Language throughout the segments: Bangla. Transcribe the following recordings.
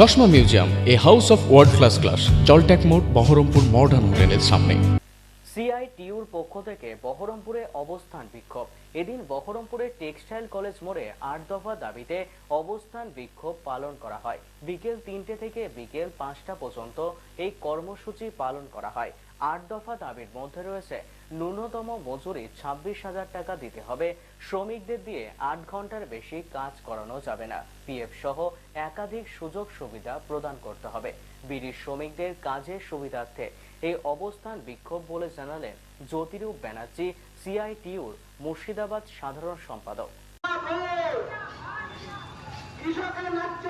চশমা museum, a house of world class class জলট্যাক মোড়, বহরমপুর মডার্ন হোটেলের সামনে। সিআইটিউর পক্ষ থেকে বহরমপুরে অবস্থান বিক্ষোভ। এদিন বহরমপুরে টেক্সটাইল কলেজ মোড়ে আট দফা দাবিতে অবস্থান বিক্ষোভ পালন করা হয়। বিকেল তিনটে থেকে বিকেল পাঁচটা পর্যন্ত এই কর্মসূচি পালন করা হয়। আট দফা দাবির মধ্যে রয়েছে, ন্যূনতম মজুরি ছাব্বিশ হাজার টাকা দিতে হবে। শ্রমিকদের দিয়ে আট ঘণ্টার বেশি কাজ করানো যাবে না। পিএফ সহ একাধিক সুযোগ সুবিধা প্রদান করতে হবে। বিড়ি শ্রমিকদের কাজের সুবিধার্থে এই অবস্থান বিক্ষোভ বলে জানালেন জ্যোতিরূপ ব্যানার্জি, সিআইটিউর মুর্শিদাবাদ সাধারণ সম্পাদক। কৃষকের ন্যায্য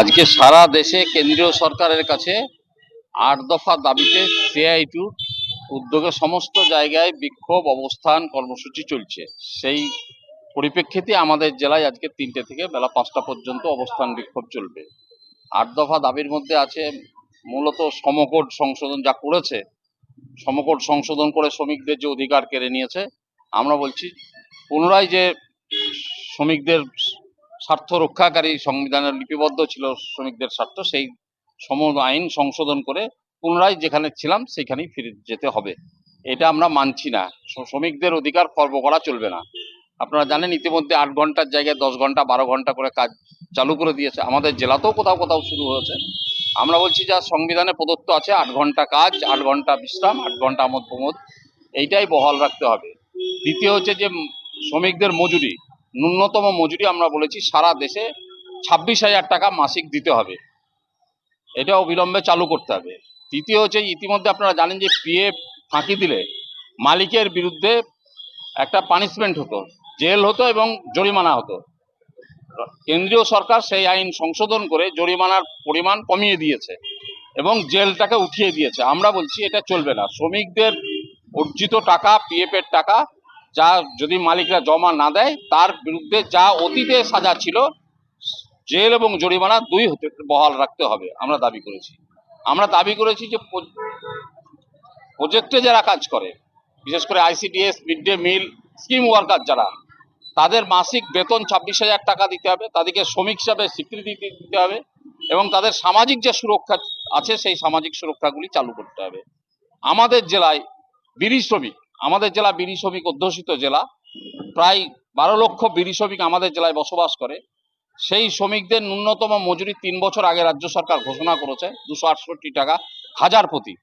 আজকে সারা দেশে কেন্দ্রীয় সরকারের কাছে আট দফা দাবিতে সিআইটু উদ্যোগে সমস্ত জায়গায় বিক্ষোভ অবস্থান কর্মসূচি চলছে। সেই পরিপ্রেক্ষিতে আমাদের জেলায় আজকে তিনটে থেকে বেলা পাঁচটা পর্যন্ত অবস্থান বিক্ষোভ চলবে। আট দফা দাবির মধ্যে আছে মূলত সমকোট সংশোধন যা করেছে, সমকোট সংশোধন করে শ্রমিকদের যে অধিকার কেড়ে নিয়েছে, আমরা বলছি পুনরায় যে শ্রমিকদের স্বার্থ রক্ষাকারী সংবিধানের লিপিবদ্ধ ছিল শ্রমিকদের স্বার্থ, সেই সম আইন সংশোধন করে পুনরায় যেখানে ছিলাম সেখানেই ফিরে যেতে হবে। এটা আমরা মানছি না। শ্রমিকদের অধিকার খর্ব করা চলবে না। আপনারা জানেন ইতিমধ্যে আট ঘণ্টার জায়গায় দশ ঘণ্টা, বারো ঘণ্টা করে কাজ চালু করে দিয়েছে। আমাদের জেলাতেও কোথাও কোথাও শুরু হয়েছে। আমরা বলছি যা সংবিধানে প্রদত্ত আছে, আট ঘণ্টা কাজ, আট ঘণ্টা বিশ্রাম, আট ঘণ্টা আমোদ প্রমোদ, এইটাই বহাল রাখতে হবে। দ্বিতীয় হচ্ছে যে, শ্রমিকদের মজুরি। ন্যূনতম মজুরি আমরা বলেছি সারা দেশে ছাব্বিশ হাজার টাকা মাসিক দিতে হবে। এটা অবিলম্বে চালু করতে হবে। তৃতীয় হচ্ছে ইতিমধ্যে আপনারা জানেন যে পিএফ ফাঁকি দিলে মালিকের বিরুদ্ধে একটা পানিশমেন্ট হতো, জেল হতো এবং জরিমানা হতো। কেন্দ্রীয় সরকার সেই আইন সংশোধন করে জরিমানার পরিমাণ কমিয়ে দিয়েছে এবং জেলটাকে উঠিয়ে দিয়েছে। আমরা বলছি এটা চলবে না। শ্রমিকদের অর্জিত টাকা পিএফ এর টাকা যা যদি মালিকরা জমা না দেয়, তার বিরুদ্ধে যা অতীতে সাজা ছিল, জেল এবং জরিমানা দুই হতে বহাল রাখতে হবে, আমরা দাবি করেছি। আমরা দাবি করেছি যে প্রজেক্টে যারা কাজ করে, বিশেষ করে ICDS, mid day meal, scheme worker যারা, তাদের মাসিক বেতন ছাব্বিশ হাজার টাকা দিতে হবে, তাদেরকে শ্রমিক হিসাবে স্বীকৃতি দিতে হবে এবং তাদের সামাজিক যে সুরক্ষা আছে, সেই সামাজিক সুরক্ষাগুলি চালু করতে হবে। আমাদের জেলায় বিড়ি শ্রমিক আমাদের জেলা বিড়ি শ্রমিক অধ্যুষিত জেলা। প্রায় বারো লক্ষ বিড়ি শ্রমিক আমাদের জেলায় বসবাস করে। সেই শ্রমিকদের ন্যূনতম মজুরি তিন বছর আগে রাজ্য সরকার ঘোষণা করেছে, দুশো আটষট্টি টাকা, হাজার প্রতি।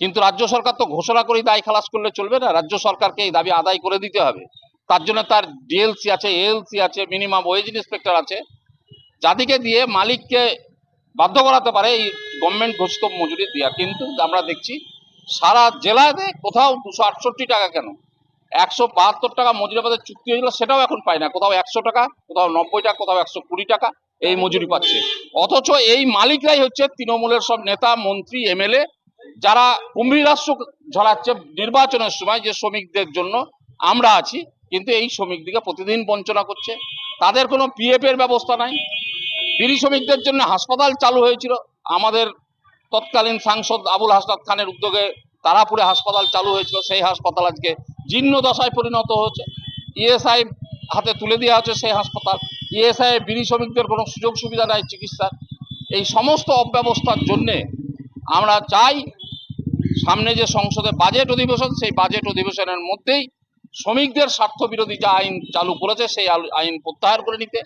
কিন্তু রাজ্য সরকার তো ঘোষণা করেই দায় খালাস করলে চলবে না, রাজ্য সরকারকে এই দাবি আদায় করে দিতে হবে। তার জন্য তার ডিএলসি আছে, এএলসি আছে, মিনিমাম ওয়েজ ইন্সপেক্টর আছে। যাদেরকে দিয়ে মালিককে বাধ্য করাতে পারে এই গভর্নমেন্ট ঘোষিত মজুরি দেওয়া কিন্তু আমরা দেখছি সারা জেলাতে কোথাও দুশো আটষট্টি টাকা কেন? একশো বাহাত্তর টাকা মজুরি আমাদের চুক্তি হয়েছিল, সেটাও এখন পায় না। কোথাও একশো টাকা, কোথাও নব্বই টাকা, কোথাও একশো কুড়ি টাকা এই মজুরি পাচ্ছে। অথচ এই মালিকরাই হচ্ছে তৃণমূলের সব নেতা, মন্ত্রী, এমএলএ, যারা কুম্ভীরাস্য ঝরাচ্ছে নির্বাচনের সময় যে শ্রমিকদের জন্য আমরা আছি, কিন্তু এই শ্রমিকদিকে প্রতিদিন বঞ্চনা করছে। তাদের কোনো পিএফ এর ব্যবস্থা নাই। বিড়ি শ্রমিকদের জন্য হাসপাতাল চালু হয়েছিল। আমাদের তৎকালীন সাংসদ আবুল হাসনাত খানের উদ্যোগে তারাপুরে হাসপাতাল চালু হয়েছিল। সেই হাসপাতাল আজকে জীর্ণ দশায় পরিণত হয়েছে। ইএসআই হাতে তুলে দেওয়া হচ্ছে সেই হাসপাতাল। ইএসআই বিড়ি শ্রমিকদের কোনো সুযোগ সুবিধা নাই চিকিৎসার এই সমস্ত অব্যবস্থার জন্যে আমরা চাই সামনে যে সংসদে বাজেট অধিবেশন, সেই বাজেট অধিবেশনের মধ্যেই শ্রমিকদের স্বার্থ বিরোধী যে আইন চালু করেছে, সেই আইন প্রত্যাহার করে নিতে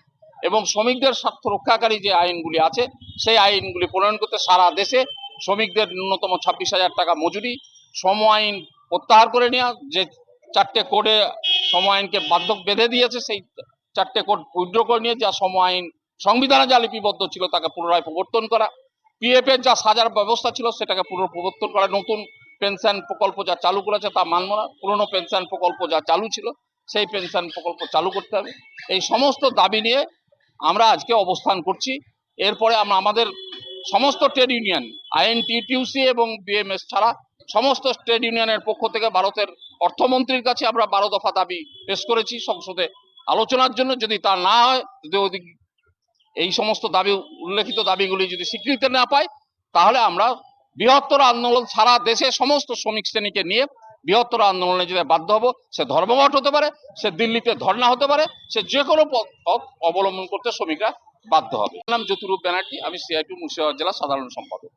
এবং শ্রমিকদের স্বার্থ রক্ষাকারী যে আইনগুলি আছে, সেই আইনগুলি প্রণয়ন করতে সারা দেশে শ্রমিকদের ন্যূনতম ছাব্বিশ হাজার টাকা মজুরি শ্রম আইন প্রত্যাহার করে নেওয়া, যে চারটে কোডে শ্রম আইনকে বাধ্যক বেঁধে দিয়েছে, সেই চারটে কোড উইড্র করে নিয়ে যা শ্রম আইন সংবিধানে যা লিপিবদ্ধ ছিল তাকে পুনরায় প্রবর্তন করা, পিএফ এর যা সাজার ব্যবস্থা ছিল সেটাকে পুনঃ প্রবর্তন করা, নতুন পেনশন প্রকল্প যা চালু করেছে তা মানব না, পুরনো পেনশন প্রকল্প যা চালু ছিল, সেই পেনশন প্রকল্প চালু করতে হবে। এই সমস্ত দাবি নিয়ে আমরা আজকে অবস্থান করছি। এরপরে আমরা আমাদের সমস্ত ট্রেড ইউনিয়ন আইএনটি টিউসি এবং বিএমএস ছাড়া সমস্ত ট্রেড ইউনিয়নের পক্ষ থেকে ভারতের অর্থমন্ত্রীর কাছে আমরা বারো দফা দাবি পেশ করেছি সংসদে। আলোচনার জন্য যদি তা না হয়, যদি এই সমস্ত দাবি, উল্লেখিত দাবিগুলি যদি স্বীকৃতি না পায়, তাহলে আমরা বৃহত্তর আন্দোলন সারা দেশে সমস্ত শ্রমিক শ্রেণীকে নিয়ে বৃহত্তর আন্দোলনে যেতে বাধ্য হব, সে ধর্মঘট হতে পারে, সে দিল্লিতে ধর্ণা হতে পারে, সে যে কোনো অবলম্বন করতে শ্রমিকরা বাধ্য হবে। নাম জ্যোতিরূপ ব্যানার্জি, আমি সিআইটি মুর্শিদাবাদ জেলা সাধারণ সম্পাদক।